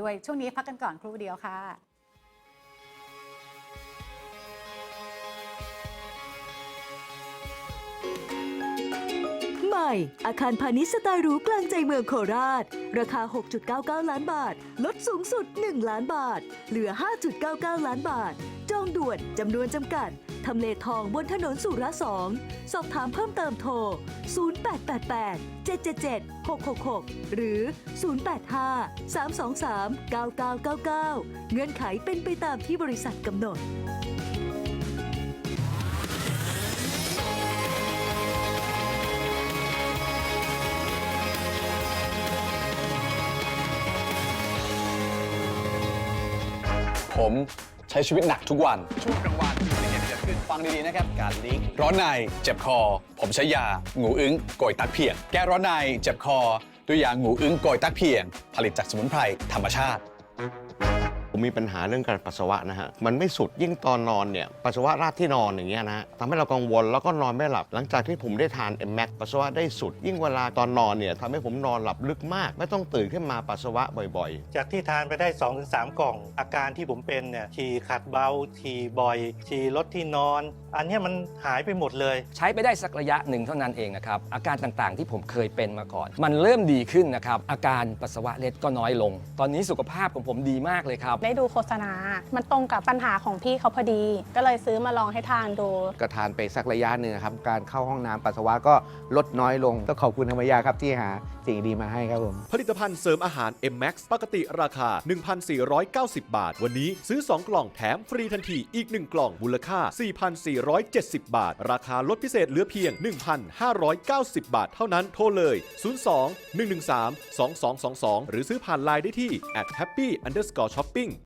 ด้วยช่วงนี้พักกันก่อนครู่เดียวค่ะ ใหม่อาคารพาณิชย์สไตล์หรูกลางใจเมืองโคราช ราคา 6.99 ล้านบาท ลดสูงสุด 1 ล้านบาท เหลือ 5.99 ล้านบาท จองด่วนจำนวนจำกัด ทำเลทองบนถนนสุราสอง สอบถามเพิ่มเติมโทร 0888 777 666 หรือ 085 323 9999 เงื่อนไขเป็นไปตามที่บริษัทกำหนด ผมใช้ชีวิตหนักทุกวัน ช่วงกลางวันมีอุบัติเกิดขึ้นฟังดีๆนะครับ การลิงก์ร้อนในเจ็บคอ ผมใช้ยางูอึ้งโกยตักเพียง แก้ร้อนในเจ็บคอ ด้วยยางูอึ้งโกยตักเพียง ผลิตจากสมุนไพรธรรมชาติ ผมมีปัญหาเรื่องการปัสสาวะนะฮะ มันไม่สุดยิ่งตอนนอนเนี่ย ปัสสาวะราดที่นอนอย่างเงี้ยนะฮะทำให้เรากังวลแล้วก็นอนไม่หลับ หลังจากที่ผมได้ทาน m m a x ปัสสาวะได้สุด ยิ่งเวลาตอนนอนเนี่ยทำให้ผมนอนหลับลึกมาก ไม่ต้องตื่นขึ้นมาปัสสาวะบ่อยๆจากที่ทานไปได้ 2-3 กล่อง อาการที่ผมเป็นเนี่ยฉี่ขัดเบาฉี่บ่อยฉี่ลดที่นอน อันเนี้ยมันหายไปหมดเลย ใช้ไปได้สักระยะหนึ่งเท่านั้นเองนะครับ อาการต่างๆที่ผมเคยเป็นมาก่อน มันเริ่มดีขึ้นนะครับ อาการปัสสาวะเล็ดก็น้อยลง ตอนนี้สุขภาพของผมดีมากเลยครับได้ดูโฆษณา มันตรงกับปัญหาของพี่เขาพอดี ก็เลยซื้อมาลองให้ทานดู ก็ทานไปสักระยะหนึ่งนะครับ การเข้าห้องน้ำปัสสาวะก็ลดน้อยลงต้องขอบคุณธรรมยาครับที่หาสิ่งดีมาให้ครับผม ผลิตภัณฑ์เสริมอาหาร M-Max ปกติราคา 1,490 บาท วันนี้ซื้อ 2 กล่องแถมฟรีทันทีอีก 1 กล่องมูลค่า 4,470 บาท ราคาลดพิเศษเหลือเพียง 1,590 บาท เท่านั้นโทรเลย 02 113 2222 หรือซื้อผ่านไลน์ได้ที่ at happy underscore shopping Amém?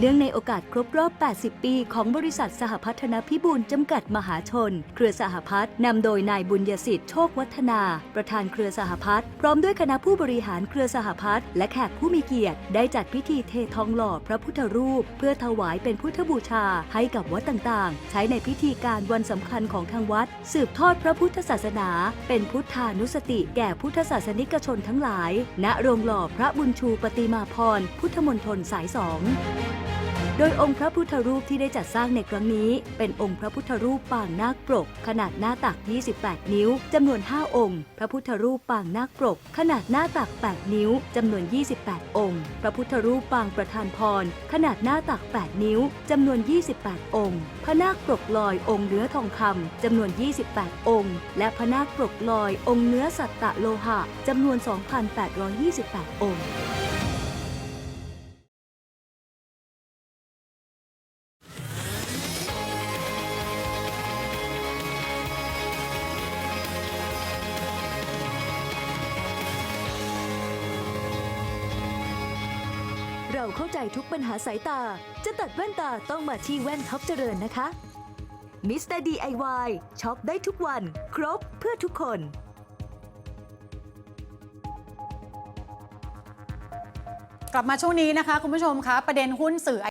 เนื่องในโอกาสครบรอบ 80 ปี ของบริษัทสหพัฒนพิบูลจำกัดมหาชน เครือสหพัฒน์นำโดยนายบุญยสิทธิ์โชควัฒนา ประธานเครือสหพัฒน์พร้อมด้วยคณะผู้บริหารเครือสหพัฒน์และแขกผู้มีเกียรติ ได้จัดพิธีเททองหล่อพระพุทธรูป เพื่อถวายเป็นพุทธบูชาให้กับวัดต่างๆ ใช้ในพิธีการวันสำคัญของทางวัด สืบทอดพระพุทธศาสนา เป็นพุทธานุสติ แก่พุทธศาสนิกชนทั้งหลาย ณโรงหล่อพระบุญชูปฏิมาพรพุทธมณฑลสายสอง โดยองค์พระพุทธรูปที่ได้จัดสร้างในครั้งนี้ เป็นองค์พระพุทธรูปปางนาคปรก ขนาดหน้าตัก 28 นิ้วจำนวน 5 องค์ พระพุทธรูปปางนาคปรก ขนาดหน้าตัก 8 นิ้วจำนวน 28 องค์ พระพุทธรูปปางประธานพร ขนาดหน้าตัก 8 นิ้วจำนวน 28 องค์ พระนาคปรกลอยองค์เนื้อทองคำจำนวน 28 องค์ และพระนาคปรกลอยองค์เนื้อสัตตะโลหะจำนวน 2,828 องค์ เราเข้าใจทุกปัญหาสายตา จะตัดแว่นตาต้องมาที่แว่นท็อปเจริญนะคะมิสเตอร์ DIY ช็อปได้ทุกวัน ครบเพื่อทุกคนกลับมาช่วงนี้นะคะ คุณผู้ชมคะประเด็นหุ้นสื่อ